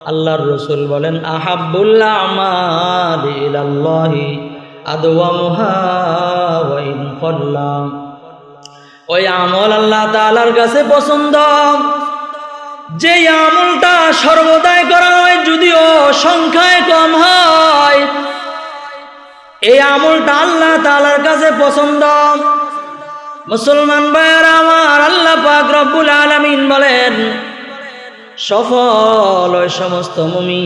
আল্লাহর রসুল বলেন আহাবুল্লাহ আমার ইলাল্লাহি ওই আমল আল্লাহ তাআলার কাছে পছন্দ। যে আমলটা সর্বদাই করা হয়, যদিও সংখ্যায় কম হয়, এই আমলটা আল্লাহ তাআলার কাছে পছন্দ। মুসলমান ভাইয়ের, আমার আল্লাহ পাক রব্বুল আলামিন বলেন সফল ওই সমস্ত মুমি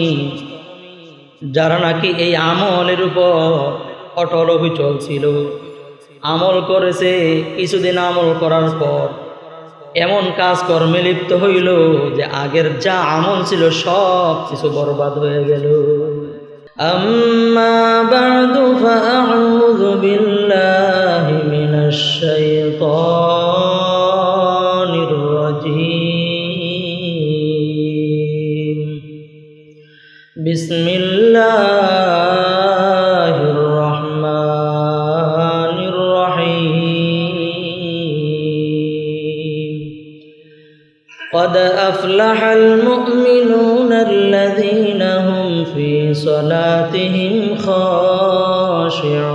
যারা নাকি এই আমলের উপর অটল অবিচল ছিল আমল করেছে কিছুদিন আমল করার পর এমন কাজ কর্মে লিপ্ত হইল যে আগের যা আমল ছিল সব কিছু বরবাদ হয়ে গেল أما بعد فأعوذ بالله من الشيطان الله الرحمن الرحيم قد أفلح المؤمنون الذين هم في صلاتهم خاشعون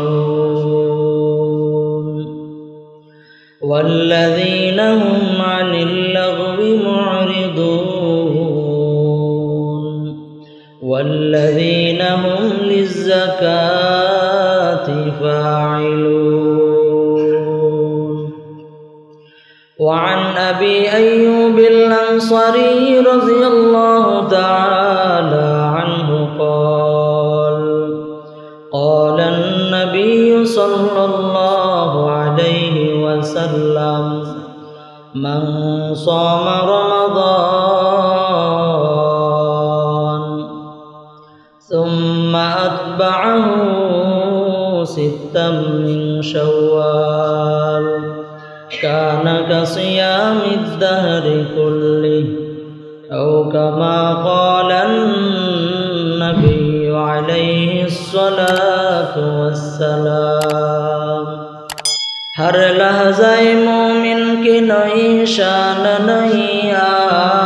والذين هم للزكاة فاعلون وعن أبي أيوب الأنصاري رضي الله تعالى عنه قال قال النبي صلى الله عليه وسلم من صام رمضان واتبعه ستا من شوال. كان كصيام الدهر كله أو كما قال النبي عليه الصلاة والسلام. هر لحظة مؤمن کی نئی شان نہیں آم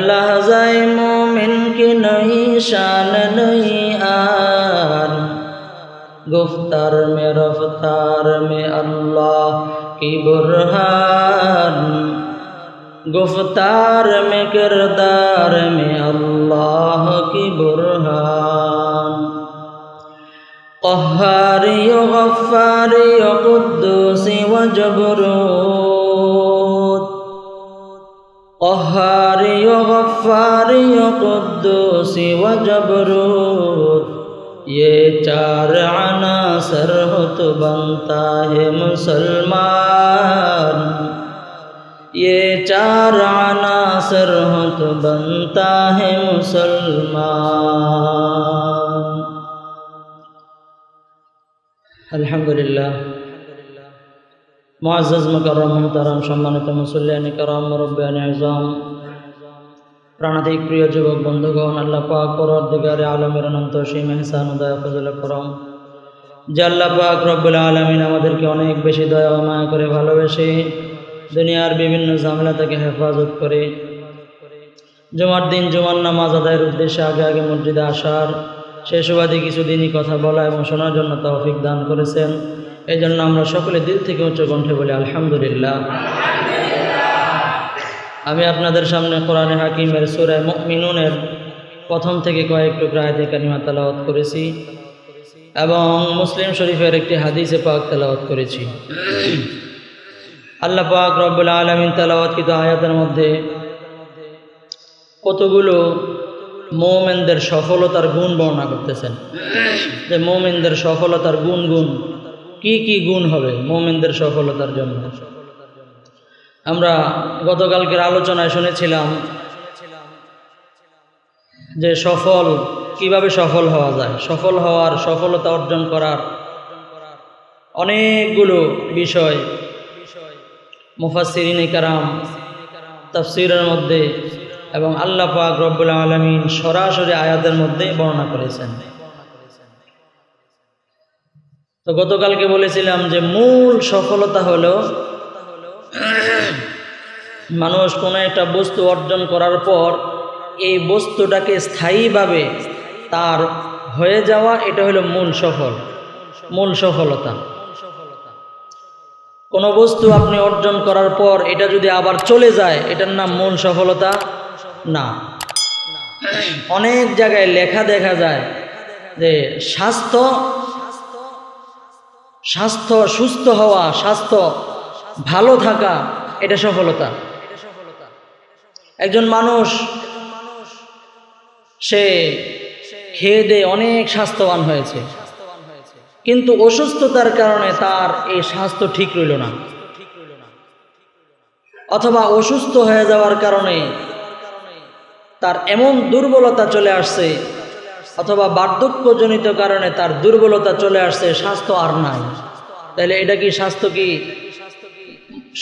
لحظة مؤمن নিশান নই আর গুফতার মে, রফতার মে, আল্লাহ কি বুরহান। গুফতার মে, কিরদার মে, আল্লাহ কি বুরহান। قهاري وغفاري وقدوسي وجبروت قهار يا غفار يا قدوس وجبروت یہ چار عناصر ہو تو بنتا ہے مسلمان یہ چار عناصر ہو تو بنتا ہے مسلمان الحمدللہ মুআজ্জাজ মুকাররম মুহতারাম, সম্মানিত মুসল্লিয়ানি কারাম, মুরব্বিয়ানি আজম প্রাণাধিক প্রিয় যুবক বন্ধুগণ, আল্লাহ পাক পরওয়ারদিগারে আলমের অনন্ত সীম ইহসান ও দয়া ফজল করম যে আল্লাহ পাক রব্বুল আলমিন আমাদেরকে অনেক বেশি দয়া মায়া করে ভালোবেসে দুনিয়ার বিভিন্ন ঝামেলা থেকে হেফাজত করে, জুমার দিন, জুমার নামাজ আদায়ের উদ্দেশ্যে আগে আগে মসজিদে আসার, সে সুবাদে কিছুদিনই কথা বলা এবং শোনার জন্য তৌফিক দান করেছেন। এই জন্য আমরা সকলে দিল থেকে উচ্চ কণ্ঠে বলি, আলহামদুলিল্লাহ। আমি আপনাদের সামনে কোরআনে হাকিমের সুরায় মিনুনের প্রথম থেকে কয়েক টুকরা আয়তে কানিমা তালাওয়াত করেছি এবং মুসলিম শরীফের একটি হাদিসে পাক তালাওয়াত করেছি। আল্লাহ পাক রব্বুল আলমিন তালাওয়াতকৃত আয়াতের মধ্যে কতগুলো মৌমেনদের সফলতার গুণ বর্ণনা করতেছেন। যে মৌমেনদের সফলতার গুণ গুণ কি কি গুণ হবে মৌমেনদের সফলতার জন্য? আমরা গতকালকের আলোচনায় শুনেছিলাম যে সফল, কীভাবে সফল হওয়া যায়? সফল হওয়ার সফলতা অর্জন করার অনেকগুলো বিষয় মুফাসিরিন কারাম, তাফসিরের মধ্যে এবং আল্লাহ পাক রব্বুল আলমিন সরাসরি আয়াতের মধ্যে বর্ণনা করেছেন। তো গতকালকে বলেছিলাম যে মূল সফলতা হলো মানুষ কোনো একটা বস্তু অর্জন করার পর এই বস্তুটাকে স্থায়ীভাবে তার হয়ে যাওয়া, এটা হলো মূল সফল, মূল সফলতা। কোনো বস্তু আপনি অর্জন করার পর এটা যদি আবার চলে যায়, এটার নাম মূল সফলতা? না। অনেক জায়গায় লেখা দেখা যায় যে স্বাস্থ্য স্বাস্থ্য, সুস্থ হওয়া, স্বাস্থ্য, ভালো থাকা, এটা সফলতা। একজন মানুষ, সে খেয়ে দিয়ে অনেক স্বাস্থ্যবান হয়েছে। কিন্তু অসুস্থতার কারণে তার এই স্বাস্থ্য ঠিক রইল না। অথবা অসুস্থ হয়ে যাওয়ার কারণে তার এমন দুর্বলতা চলে আসছে অথবা বার্ধক্যজনিত কারণে তার দুর্বলতা চলে আসছে, স্বাস্থ্য আর নাই। তাহলে এটা কি স্বাস্থ্য কি?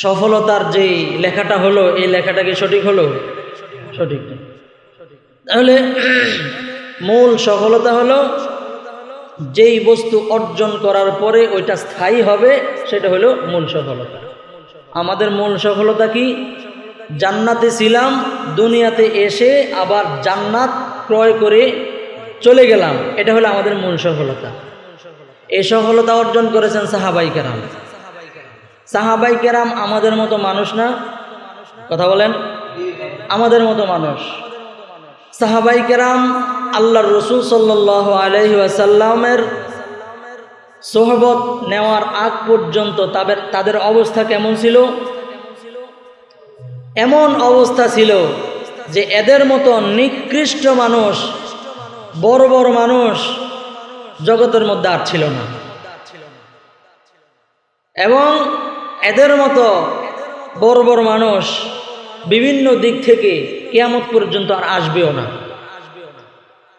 সফলতার যেই লেখাটা হলো, এই লেখাটা কি সঠিক হলো? সঠিক তাহলে মূল সফলতা হলো, যেই বস্তু অর্জন করার পরে ওইটা স্থায়ী হবে, সেটা হলো মূল সফলতা। আমাদের মূল সফলতা কি? জান্নাতে ছিলাম, দুনিয়াতে এসে আবার জান্নাত ক্রয় করে চলে গেলাম, এটা হলো আমাদের মূল সফলতা। এই সফলতা অর্জন করেছেন সাহাবাই কেরাম। সাহাবাই কেরাম আমাদের মতো মানুষ না? কথা বলেন, আমাদের মতো মানুষ। সাহাবাই কেরাম আল্লাহর রসুল সাল্লাহ আলহি সোহবত নেওয়ার আগ পর্যন্ত তাদের তাদের অবস্থা কেমন ছিল? এমন অবস্থা ছিল যে এদের মতো নিকৃষ্ট মানুষ বড় বড় মানুষ জগতের মধ্যে আর ছিল না। এবং এদের মতো বড় বড় মানুষ বিভিন্ন দিক থেকে কেয়ামত পর্যন্ত আর আসবেও না।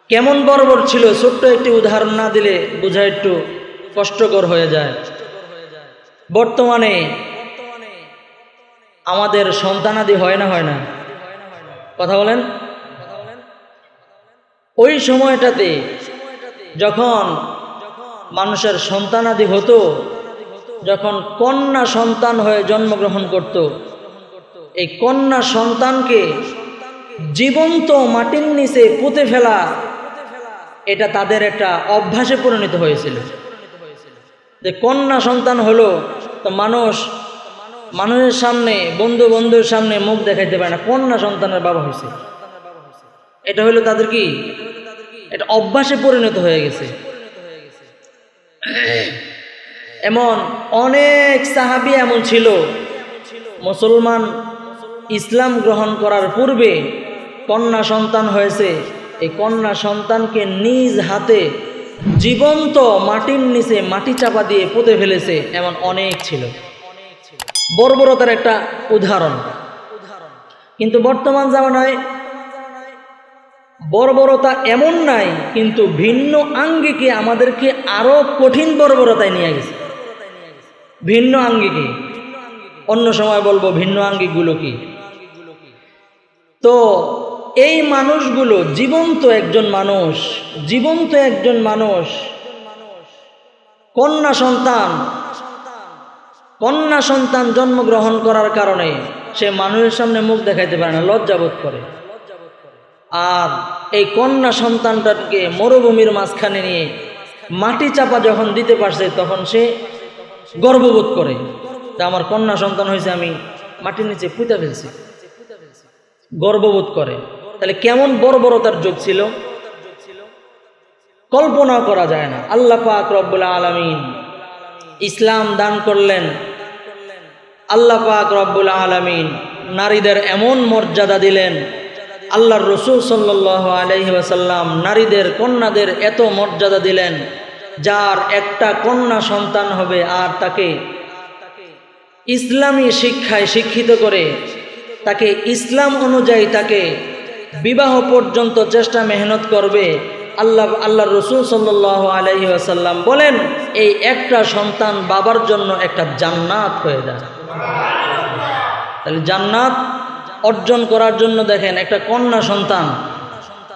কেমন বর্বর ছিল, ছোট্ট একটি উদাহরণ না দিলে বোঝা একটু কষ্টকর হয়ে যায়। বর্তমানে আমাদের সন্তানাদি হয় না হয় না। কথা বলেন? ওই সময়টাতে যখন মানুষের সন্তানাদি হতো, যখন কন্যা সন্তান হয়ে জন্মগ্রহণ করত, এই কন্যা সন্তানকে জীবন্ত মাটির নিচে পুঁতে ফেলা, এটা তাদের একটা অভ্যাসে পরিণত হয়েছিল। যে কন্যা সন্তান হলো, তো মানুষ মানুষের সামনে, বন্ধু বন্ধুর সামনে মুখ দেখাইতে পারে না, কন্যা সন্তানের বাবা হয়েছে। এটা হলো তাদের কি? এটা অভ্যাসে পরিণত হয়ে গেছে। এমন অনেক সাহাবি এমন ছিল, মুসলমান ইসলাম গ্রহণ করার পূর্বে কন্যা সন্তান হয়েছে। এই কন্যা সন্তানকে নিজ হাতে জীবন্ত মাটির নিচে মাটি চাপা দিয়ে পুঁতে ফেলেছে এমন অনেক ছিল। বর্বরতার একটা উদাহরণ। কিন্তু বর্তমান জামানায় বর্বরতা এমন নাই, কিন্তু ভিন্ন আঙ্গিকে আমাদেরকে আরও কঠিন বর্বরতায় নিয়ে গেছে। ভিন্ন আঙ্গিকে। অন্য সময় বলব ভিন্ন আঙ্গিকগুলো কি? তো এই মানুষগুলো জীবন্ত একজন মানুষ, জীবন্ত একজন মানুষ, কন্যা সন্তান কন্যা সন্তান জন্মগ্রহণ করার কারণে সে মানুষের সামনে মুখ দেখাইতে পারে না লজ্জাবোধ করে। আর এই কন্যা সন্তানটাকে মরুভূমির মাঝখানে নিয়ে মাটি চাপা যখন দিতে পারছে, তখন সে গর্ববোধ করে, তা আমার কন্যা সন্তান হয়েছে, আমি মাটির নিচে পুঁতে ফেলছি। গর্ববোধ করে। তাহলে কেমন বর্বরতার যোগ ছিল? কল্পনা করা যায় না। আল্লাহ পাক রব্বুল আলমিন ইসলাম দান করলেন। আল্লাহ পাক রব্বুল আলমিন নারীদের এমন মর্যাদা দিলেন আল্লাহর রসুল সাল্লাহ আলহি ওয়াসাল্লাম নারীদের, কন্যাদের এত মর্যাদা দিলেন, যার একটা কন্যা সন্তান হবে আর তাকে ইসলামী শিক্ষায় শিক্ষিত করে, তাকে ইসলাম অনুযায়ী তাকে বিবাহ পর্যন্ত চেষ্টা মেহনত করবে, আল্লাহ আল্লাহ রসুল সাল্লাহ আলহি আসাল্লাম বলেন, এই একটা সন্তান বাবার জন্য একটা জান্নাত হয়ে যায়। তাহলে জান্নাত অর্জন করার জন্য দেখেন একটা কন্যা সন্তান।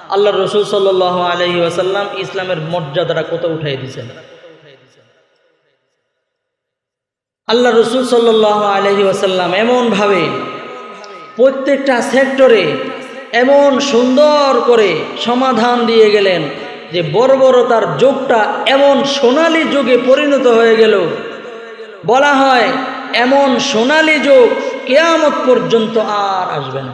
আল্লাহ রসুল সাল্লাহ আলহি আসাল্লাম ইসলামের মর্যাদাটা কত উঠাই দিয়েছেন। আল্লাহ রসুল সাল্লাহ আলহি আসাল্লাম এমনভাবে প্রত্যেকটা সেক্টরে এমন সুন্দর করে সমাধান দিয়ে গেলেন যে বর্বরতার যুগটা এমন সোনালী যুগে পরিণত হয়ে গেল। বলা হয়, এমন সোনালী যুগ কেয়ামত পর্যন্ত আর আসবে না।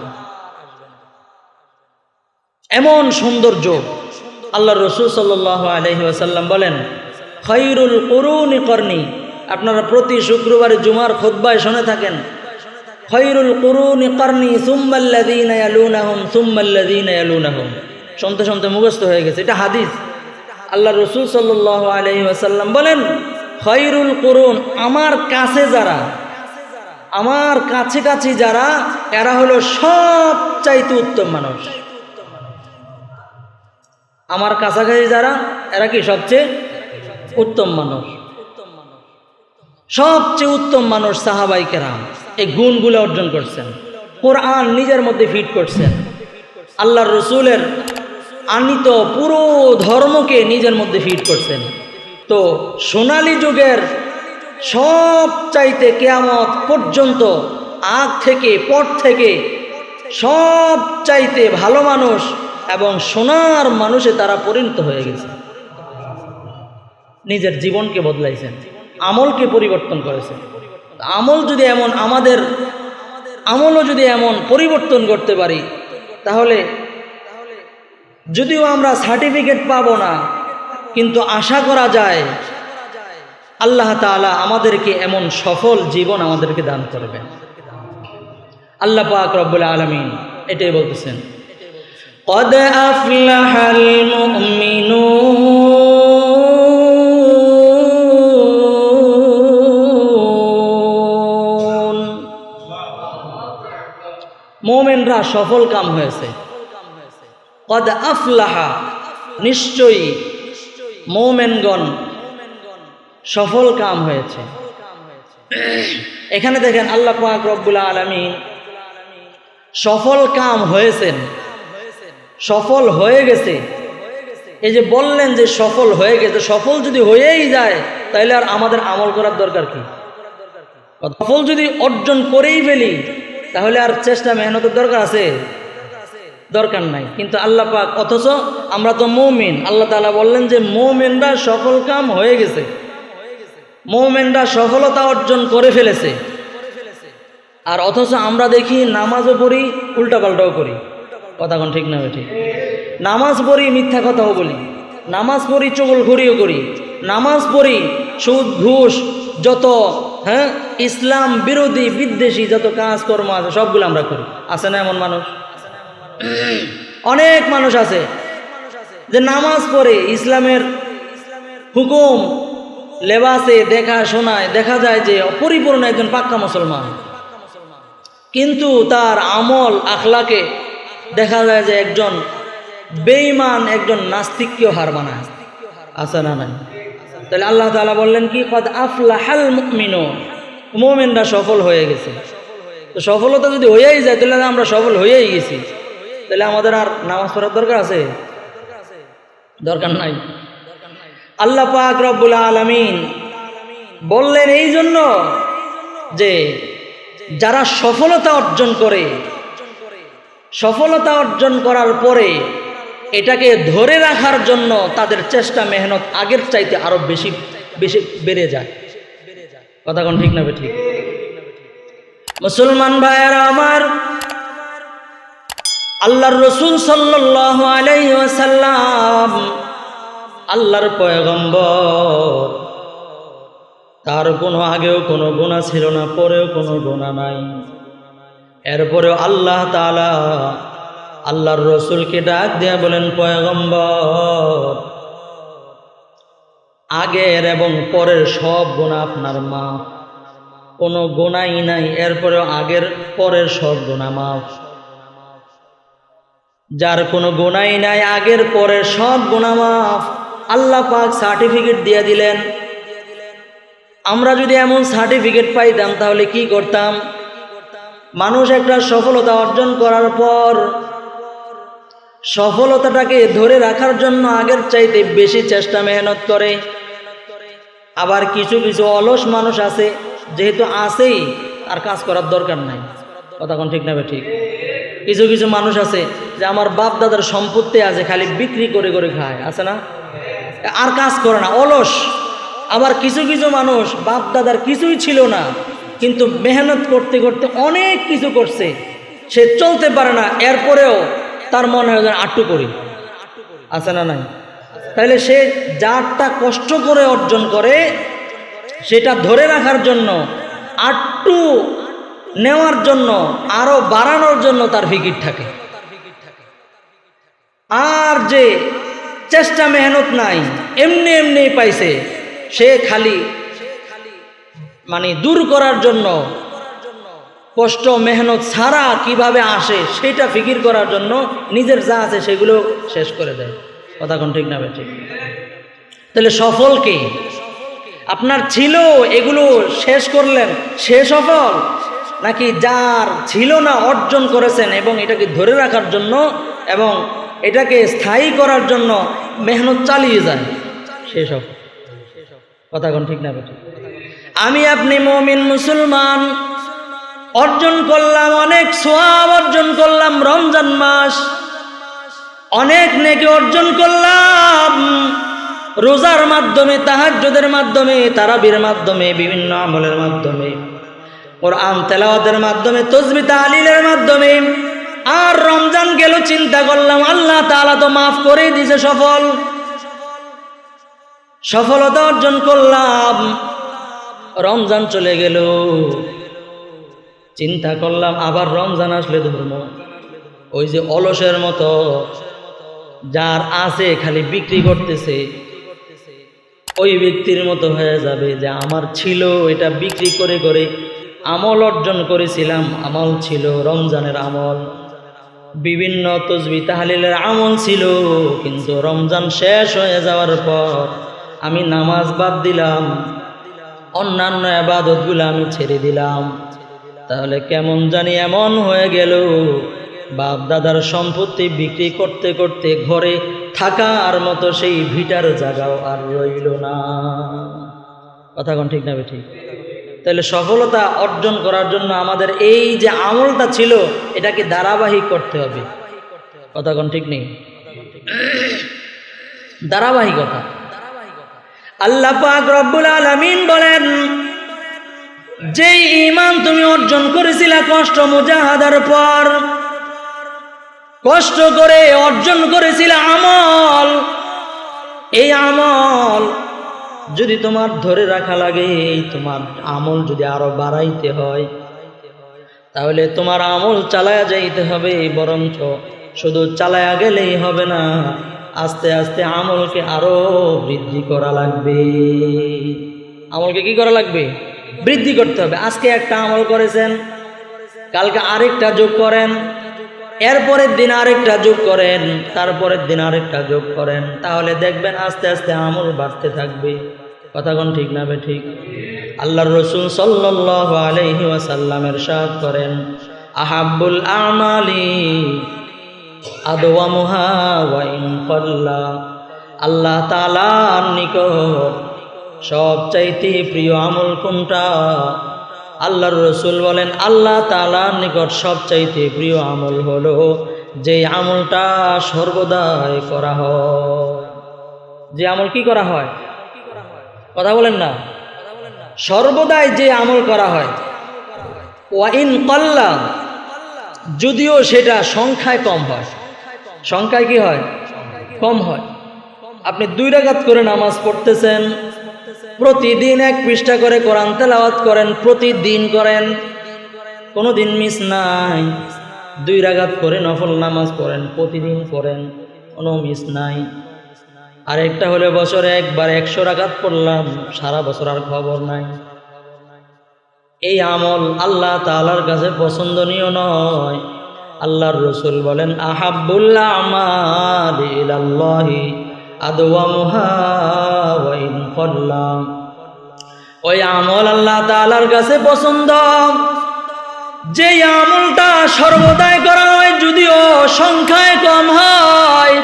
এমন সৌন্দর্য আল্লাহ রসুল সাল্লাহ আলহি আসাল্লাম বলেন খৈরুল করুনি করনি আপনারা প্রতি শুক্রবারে জুমার খোদ্বায় শুনে থাকেন খৈরুল করুনি করনি সুম্মাল্লাদিন সুম্মাল্লাদিন ইয়ালুনাহুম শুনতে শুনতে মুখস্থ হয়ে গেছে। এটা হাদিস। আল্লাহ রসুল সাল্লাহ আলহি বলেন খৈরুল করুন, আমার কাছে যারা আমার কাছে কাছে যারা, এরা হলো সব চাইতে উত্তম মানুষ। আমার কাছাকাছি যারা, এরা কি সবচেয়ে উত্তম মানুষ? সবচেয়ে উত্তম মানুষ সাহাবাই কেরাম। এই গুণগুলো অর্জন করছেন। কোরআন নিজের মধ্যে ফিট করছেন। আল্লাহর রসুলের আনিত পুরো ধর্মকে নিজের মধ্যে ফিট করছেন। তো সোনালি যুগের সব চাইতে কেয়ামত পর্যন্ত, আগ থেকে, পর থেকে সব চাইতে ভালো মানুষ এবং সোনার মানুষে তারা পরিণত হয়ে গেছে। নিজের জীবনকে বদলাইছেন, আমলকে পরিবর্তন করেছেন। আমল যদি এমন আমাদের, আমলও যদি এমন পরিবর্তন করতে পারি, তাহলে যদিও আমরা সার্টিফিকেট পাবো না, কিন্তু আশা করা যায় আল্লাহ তালা আমাদেরকে এমন সফল জীবন আমাদেরকে দান করবেন আল্লাহ পাক রব্বুল আলমিন এটাই বলতেছেন قد أفلح المؤمنون মোমেনরা সফল কাম হয়েছে কদ আফলাহা নিশ্চয়ই মোমেনগণ সফল কাম হয়েছে। এখানে দেখেন আল্লাহ পাক রব্বুল আলমিন সফল কাম হয়েছেন। সফল হয়ে গেছে। এই যে বললেন যে সফল হয়ে গেছে, সফল যদি হয়েই যায় তাহলে আর আমাদের আমল করার দরকার কি? সফল যদি অর্জন করেই ফেলি, তাহলে আর চেষ্টা, মেহনতের দরকার আছে? দরকার নাই। কিন্তু আল্লাহ পাক, অথচ আমরা তো মৌমিন। আল্লাহ তালা বললেন যে মৌমেনরা সফল কাম হয়ে গেছে। মৌমেনরা সফলতা অর্জন করে ফেলেছে। আর অথচ আমরা দেখি নামাজও পড়ি, উল্টাপাল্টাও করি। কথা কোন ঠিক না ঠিক নামাজ পড়ি, মিথ্যা কথাও বলি। নামাজ পড়ি চগল ঘুরিও করি। নামাজ পড়ি, সুদ, ঘুষ, যত হ্যাঁ ইসলাম, বিরোধী, বিদ্বেষী, যত কাজকর্ম আছে, সবগুলো আমরা করি। আছে না এমন মানুষ? অনেক মানুষ আছে যে নামাজ পড়ে ইসলামের হুকুম লেবাসে দেখা শোনায়, দেখা যায় যে অপরিপূর্ণ একজন পাক্কা মুসলমান। কিন্তু তার আমল, আখলাকে দেখা যায় যে একজন বেঈমান, একজন নাস্তিককেও হার মানায়। আছে না নাই? তাহলে আল্লাহ তালা বললেন কি, কদ আফলাহাল মুমিনো মোমেনরা সফল হয়ে গেছে। তো সফলতা যদি হয়েই যায়, তাহলে আমরা সফল হয়েই গেছি। তাহলে আমাদের আর নামাজ পড়ার দরকার আছে? দরকার নাই। আল্লাহ পাক রব্বুল আলমিন বললেন এই জন্য যে যারা সফলতা অর্জন করে, সফলতা অর্জন করার পরে এটাকে ধরে রাখার জন্য তাদের চেষ্টা, মেহনত আগের চাইতে আরও বেশি বেশি বেড়ে যায়। কথা কোন ঠিক না ঠিক? মুসলমান ভাইয়ারা আমার, আল্লাহর রসুল সাল্লাহ আলাইসাল্লাম আল্লাহর পয়গম্বর। তার কোনো আগেও কোনো গোনা ছিল না, পরেও কোনো গোনা নাই। এরপরেও আল্লাহ তালা আল্লাহর রসুলকে ডাক দেয়া বলেন, পয়গম্বর, আগের এবং পরের সব গোনা আপনার মা কোনো গোনাই নাই, এরপরেও আগের, পরের সব গোনা মাফ। যার কোনো গোনাই নাই, আগের, পরের সব গোনা মাফ। আল্লাহ পাক সার্টিফিকেট দিয়ে দিলেন। আমরা যদি এমন সার্টিফিকেট পাইতাম, তাহলে কি করতাম? মানুষ একটা সফলতা অর্জন করার পর, সফলতাটাকে ধরে রাখার জন্য আগের চাইতে বেশি চেষ্টা মেহনত করে। আবার কিছু কিছু অলস মানুষ আছে, যেহেতু আছেই, আর কাজ করার দরকার নাই। কথা কোন ঠিক না বে ঠিক? কিছু কিছু মানুষ আছে, যে আমার বাপ দাদার সম্পত্তি আছে, খালি বিক্রি করে করে খায়, আছে না? আর কাজ করে না, অলস। আবার কিছু কিছু মানুষ বাপ দাদার কিছুই ছিল না, কিন্তু মেহনত করতে করতে অনেক কিছু করছে। সে চলতে পারে না, এরপরেও তার মনে হয় আট্টু করি। আছে না নাই? তাহলে সে যারটা কষ্ট করে অর্জন করে, সেটা ধরে রাখার জন্য, আটটু নেওয়ার জন্য আরও বাড়ানোর জন্য তার ফিকির থাকে। আর যে চেষ্টা মেহনত নাই, এমনি এমনি পাইছে। সে খালি মানে দূর করার জন্য, কষ্ট, মেহনত ছাড়া কীভাবে আসে সেটা ফিকির করার জন্য নিজের যা আছে সেগুলো শেষ করে দেয়। কথা কোন ঠিক না ঠিক। তাহলে সফল কে? আপনার ছিল এগুলো শেষ করলেন, সে সফল? নাকি যার ছিল না অর্জন করেছেন এবং এটাকে ধরে রাখার জন্য এবং এটাকে স্থায়ী করার জন্য মেহনত চালিয়ে যায়। সে সফল কথা কোন ঠিক না আমি আপনি মমিন, মুসলমান। অর্জন করলাম, অনেক সোয়াব অর্জন করলাম রমজান মাস। অনেক নেকি অর্জন করলাম। রোজার মাধ্যমে, তাহাজ্জুদের মাধ্যমে, তারাবির মাধ্যমে, বিভিন্ন আমলের মাধ্যমে ওর আম তেলাওয়াতের মাধ্যমে, তসবি তালিলের মাধ্যমে আর রমজান গেল, চিন্তা করলাম, আল্লাহ তাআলা তো মাফ করে দিছে সফল। সফলতা অর্জন করলাম, রমজান চলে গেল। চিন্তা করলাম, আবার রমজান আসলে ধর্ম ওই যে অলসের মতো, যার আছে খালি বিক্রি করতেছে, ওই ব্যক্তির মতো হয়ে যাবে যে আমার ছিল, এটা বিক্রি করে করে আমল অর্জন করেছিলাম, আমল ছিল রমজানের আমল। বিভিন্ন তসবি তাহালিলের আমল ছিল, কিন্তু রমজান শেষ হয়ে যাওয়ার পর আমি নামাজ বাদ দিলাম, অন্যান্য আবাদতগুলো আমি ছেড়ে দিলাম। তাহলে কেমন জানি এমন হয়ে গেল বাপ দাদার সম্পত্তি বিক্রি করতে করতে ঘরে থাকার মতো সেই ভিটার জায়গাও আর রইল না। কথা কোন ঠিক না ঠিক? তাহলে সফলতা অর্জন করার জন্য আমাদের এই যে আমলটা ছিল, এটাকে ধারাবাহিক করতে হবে। কথা কোন ঠিক নেই? ধারাবাহিকতা। আল্লাহ পাক রব্বুল আলামিন বলেন যে ইমান তুমি অর্জন করেছিলে কষ্ট মুজাহাদার পর, কষ্ট করে অর্জন করেছিলে আমল, এই আমল যদি তোমার ধরে রাখা লাগে তোমার আমল যদি আরও বাড়াইতে হয়, তাহলে তোমার আমল চালায়া যাইতে হবে, বরঞ্চ শুধু চালায়া গেলেই হবে না, আস্তে আস্তে আমলকে আরও বৃদ্ধি করা লাগবে। আমলকে কি করা লাগবে? বৃদ্ধি করতে হবে। আজকে একটা আমল করেছেন, কালকে আরেকটা যোগ করেন, এরপরের দিন আরেকটা যোগ করেন, তারপরের দিন আরেকটা যোগ করেন, তাহলে দেখবেন আস্তে আস্তে আমল বাড়তে থাকবে। কথাগণ ঠিক না ঠিক? আল্লাহর রসুল সাল্লাহ আলহি ওয়াসাল্লামের সাথ করেন আহাবুল আমালি ওয়াইন কল্লা আল্লাহ তালার নিকট সবচাইতে প্রিয় আমল কোনটা? আল্লাহর রসুল বলেন, আল্লাহ তালার নিকট সবচাইতে প্রিয় আমল হলো যে আমলটা সর্বদাই করা হয়। যে আমল কি করা হয়? কথা বলেন না। সর্বদাই যে আমল করা হয় ওয়াইন কল্লা, যদিও সেটা সংখ্যায় কম হয়। সংখ্যায় কি হয়? কম হয়। আপনি দুই রাগাত করে নামাজ পড়তেছেন, প্রতিদিন এক পৃষ্ঠা করে কোরআন তেলাওয়াত করেন, প্রতিদিন করেন কোনো দিন মিস নাই। দুই রাগাত করে নফল নামাজ পড়েন, প্রতিদিন করেন কোনো মিস নাই। আরেকটা হলে বছরে একবার একশো রাগাত পড়লাম, সারা বছর আর খবর নাই। এই আমল আল্লাহ তালার কাছে পছন্দনীয় নয়। আল্লাহর রসুল বলেন আহাবুল্লাহ আমাদি করলাম ওই আমল আল্লাহ তালার কাছে পছন্দ। যে আমলটা সর্বদাই করা হয়, যদিও সংখ্যায় কম হয়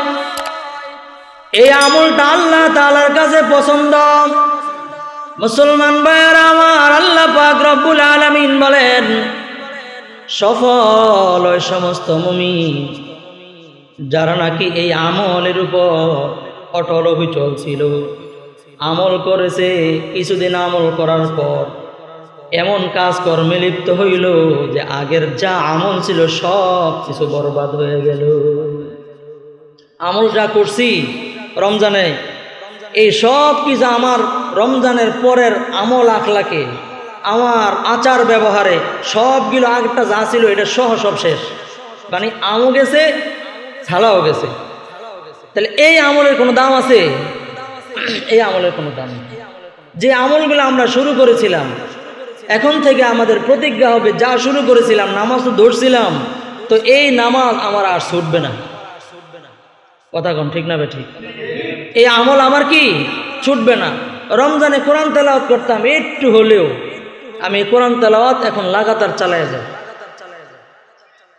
এই আমলটা আল্লাহ তালার কাছে পছন্দ। মুসলমান ভাইয়ের, আমার আল্লাহ পাক রব্বুল আলমিন বলেন, সফল ওই সমস্ত মমি যারা নাকি এই আমলের উপর অটল অবিচল ছিল, আমল করেছে, কিছুদিন আমল করার পর এমন কাজ কর্মে লিপ্ত হইল যে আগের যা আমল ছিল সব কিছু বরবাদ হয়ে গেল। আমল যা করছি রমজানে এই সব কিছু আমার রমজানের পরের আমল আখলাকে, আমার আচার ব্যবহারে সবগুলো আগেরটা যা ছিল এটা সহ সব শেষ। মানে আমও গেছে ছাড়াও গেছে। তাহলে এই আমলের কোনো দাম আছে? এই আমলের কোনো দাম যে আমলগুলো আমরা শুরু করেছিলাম, এখন থেকে আমাদের প্রতিজ্ঞা হবে, যা শুরু করেছিলাম, নামাজ তো ধরছিলাম, তো এই নামাজ আমার আর ছুটবে না। কথা কন, ঠিক না ঠিক? এই আমল আমার কি? ছুটবে না। রমজানে কোরআন তেলাওয়াত করতাম, একটু হলেও আমি কোরআন তেলাওয়াত এখন লাগাতার চালায় যাব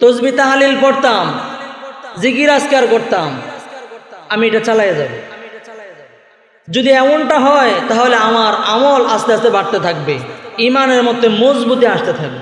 তসবি তাহালিল পড়তাম, জিকির আজকার করতাম, আমি এটা চালায় যাব যদি এমনটা হয়, তাহলে আমার আমল আস্তে আস্তে বাড়তে থাকবে। ইমানের মধ্যে মজবুতি আসতে থাকবে।